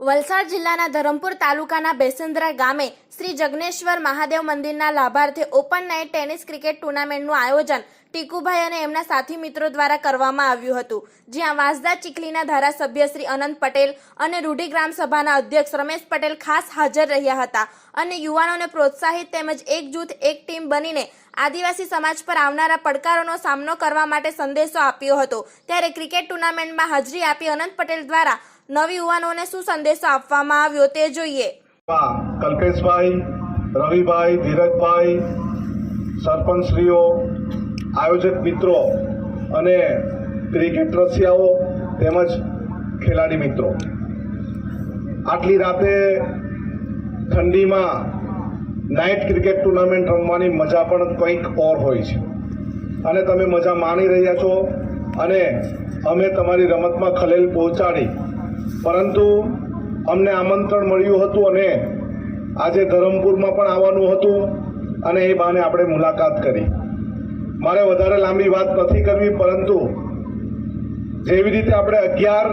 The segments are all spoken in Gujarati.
વલસાડ જિલ્લાના ધરમપુર તાલુકાના બેસંદ્રા ગામે શ્રી જગનેશ્વર મહાદેવ મંદિરના લાભાર્થે ઓપન નાઇટ ટેનિસ ક્રિકેટ ટુર્નામેન્ટનું આયોજન ટીકુભાઈ અને એમના સાથી મિત્રો દ્વારા કરવામાં આવ્યું હતું. જ્યાં વાંસદા ચીખલીના ધારાસભ્ય શ્રી અનંત પટેલ અને રૂઢી ગ્રામ સભાના અધ્યક્ષ રમેશ પટેલ ખાસ હાજર રહ્યા હતા અને યુવાનોને પ્રોત્સાહિત તેમજ એક જૂથ એક ટીમ બનીને આદિવાસી સમાજ પર આવનારા પડકારોનો સામનો કરવા માટે સંદેશો આપ્યો હતો. ત્યારે ક્રિકેટ ટુર્નામેન્ટમાં હાજરી આપી અનંત પટેલ દ્વારા નવ યુવાનોને શું સંદેશો આપવામાં આવ્યો તે જોઈએ. કલ્પેશભાઈ, રવિભાઈ, ધીરજભાઈ, સરપંચશ્રીઓ, આયોજક મિત્રો અને ક્રિકેટ રસિયાઓ તેમજ ખેલાડી મિત્રો. આટલી રાતે ઠંડીમાં નાઇટ ક્રિકેટ ટુર્નામેન્ટ રમવાની મજા પણ કંઈક ઓર હોય છે. અને તમે મજા માણી રહ્યા છો અને અમે તમારી રમતમાં ખલેલ પહોંચાડી પરંતુ અમને આમંત્રણ મળ્યું હતું અને આજે ધરમપુરમાં પણ આવવાનું હતું અને એ બહાને આપણે મુલાકાત કરી. મારે વધારે લાંબી વાત નથી કરવી, પરંતુ જેવી રીતે આપણે અગિયાર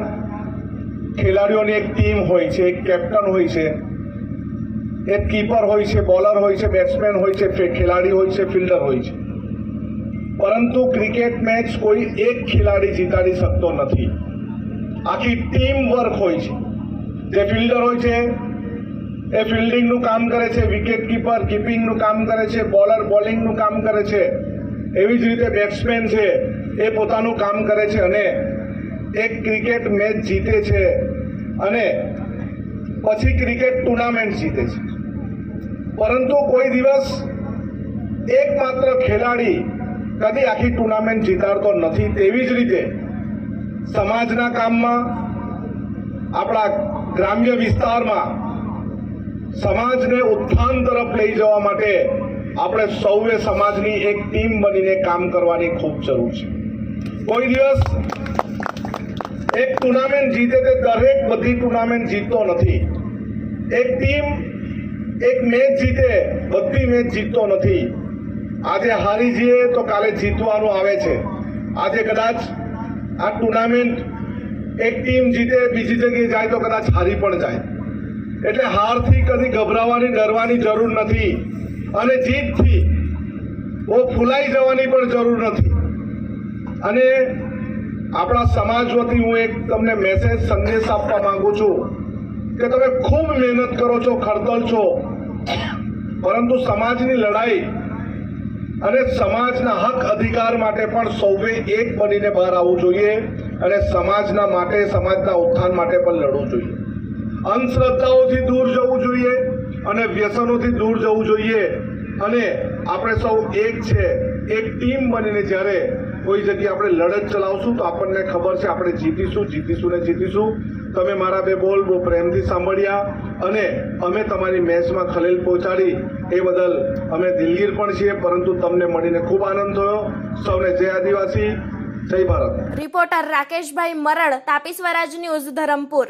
ખેલાડીઓની એક ટીમ હોય છે, એક કેપ્ટન હોય છે, એક કીપર હોય છે, બોલર હોય છે, બેટ્સમેન હોય છે ખેલાડી હોય છે, ફિલ્ડર હોય છે. પરંતુ ક્રિકેટ મેચ કોઈ એક ખેલાડી જીતાડી શકતો નથી. આખી ટીમ વર્ક હોય છે. જે ફિલ્ડર હોય છે, એ ફિલ્ડિંગનું કામ કરે છે, વિકેટ કીપર, કીપિંગનું કામ કરે છે, બોલર બોલિંગનું કામ કરે છે. એવી જ રીતે બેટ્સમેન છે, એ પોતાનું કામ કરે છે અને એક ક્રિકેટ મેચ જીતે છે અને પછી ક્રિકેટ ટુર્નામેન્ટ જીતે છે. પરંતુ કોઈ દિવસ એકમાત્ર ખેલાડી કદી આખી ટુર્નામેન્ટ જીતાડતો નથી. તેવી જ રીતે સમાજના કામમાં, આપણા ગ્રામ્ય વિસ્તારમાં સમાજને ઉત્થાન તરફ લઈ જવા માટે આપણે સૌએ સમાજની એક ટીમ બનીને કામ કરવાની ખૂબ જરૂર છે. કોઈ દિવસ એક ટુર્નામેન્ટ જીતે તે દરેક બધી ટુર્નામેન્ટ જીતતો નથી. એક ટીમ એક મેચ જીતે, બધી મેચ જીતતો નથી. આજે હારી જઈએ તો કાલે જીતવાનું આવે છે. આજે કદાચ આ ટુર્નામેન્ટ એક ટીમ જીતે, બીજી જગ્યાએ જાય તો કદાચ હારી પણ જાય. એટલે હારથી કદી ગભરાવાની, ડરવાની જરૂર નથી. અને જીતથી બહુ ફૂલાઈ જવાની પણ જરૂર નથી. અને આપણા સમાજ વતી હું એક તમને મેસેજ સંદેશ આપવા માંગુ છું કે તમે ખૂબ મહેનત કરો છો, ખડતલ છો. પરંતુ સમાજની લડાઈ અને સમાજના હક અધિકાર માટે પણ સૌએ એક બનીને બહાર આવવું જોઈએ અને સમાજના માટે, સમાજના ઉત્થાન માટે પણ લડવું જોઈએ. અંધશ્રદ્ધાઓથી દૂર જવું જોઈએ અને વ્યસનોથી દૂર જવું જોઈએ. અને આપણે સૌ એક છે. એક ટીમ બનીને જ્યારે કોઈ જગ્યાએ આપણે લડત ચલાવશું તો આપણને ખબર છે આપણે જીતીશું જીતીશું ને જીતીશું. તમે મારા બે બોલ બહુ પ્રેમથી સાંભળ્યા અને અમે તમારી મેચમાં ખલેલ પહોંચાડી એ બદલ અમે દિલગીર પણ છીએ, પરંતુ તમને મળીને ખૂબ આનંદ થયો. સૌને જય આદિવાસી, જય Bharat. Reporter Rakeshbhai Marad, Tapi Swaraj news Dharampur.